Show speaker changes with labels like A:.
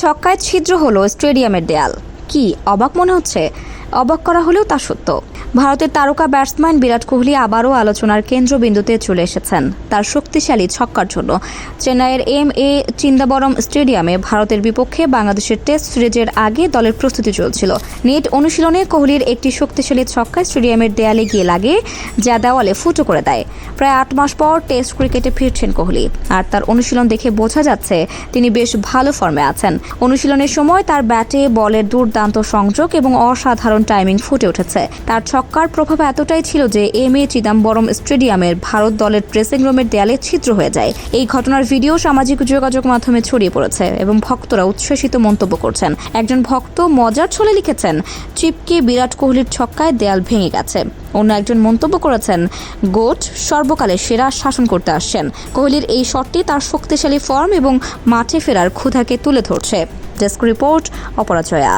A: ছক্কায় ছিদ্র হলো স্টেডিয়ামের দেয়াল। কি অবাক মনে হচ্ছে? অবাক করা হলেও তা সত্য। ভারতের তারকা ব্যাটসম্যান বিরাট কোহলি আবারও আলোচনার কেন্দ্রবিন্দুতে চলে এসেছেন তার শক্তিশালী ছক্কার জন্য। চেন্নাইয়ের এম এ চিন্দাবরম স্টেডিয়ামে ভারতের বিপক্ষে বাংলাদেশের টেস্ট সিরিজের আগে দলের প্রস্তুতি চলছিল। নেট অনুশীলনে কোহলির একটি শক্তিশালী ছক্কা স্টেডিয়ামের দেয়ালে গিয়ে লাগে, যা দেওয়ালে ফুটো করে দেয়। প্রায় আট মাস পর টেস্ট ক্রিকেটে ফিরছেন কোহলি। আর তার অনুশীলন দেখে বোঝা যাচ্ছে তিনি বেশ ভালো ফর্মে আছেন। অনুশীলনের সময় তার ব্যাটে বলের দুর্দান্ত সংযোগ এবং অসাধারণ টাইমিং ফুটে উঠেছে। তার ছক্কার প্রভাব এতটাই ছিল যে এম এ চিদাম্বরম স্টেডিয়ামের ভারত দলের ড্রেসিং রুমের দেয়ালে ছিদ্র হয়ে যায়। এই ঘটনার ভিডিও সামাজিক যোগাযোগ মাধ্যমে ছড়িয়ে পড়েছে এবং ভক্তরা উচ্ছ্বসিত মন্তব্য করছেন। একজন ভক্ত মজার ছলে লিখেছেন, চিপকে বিরাট কোহলির ছক্কায় দেয়াল ভেঙে গেছে। অন্য একজন মন্তব্য করেছেন, গোট সর্বকালে সেরা শাসন করতে আসছেন। কোহলির এই শটটি তার শক্তিশালী ফর্ম এবং মাঠে ফেরার ক্ষুধাকে তুলে ধরছে। Desk report, অপরাজয়া।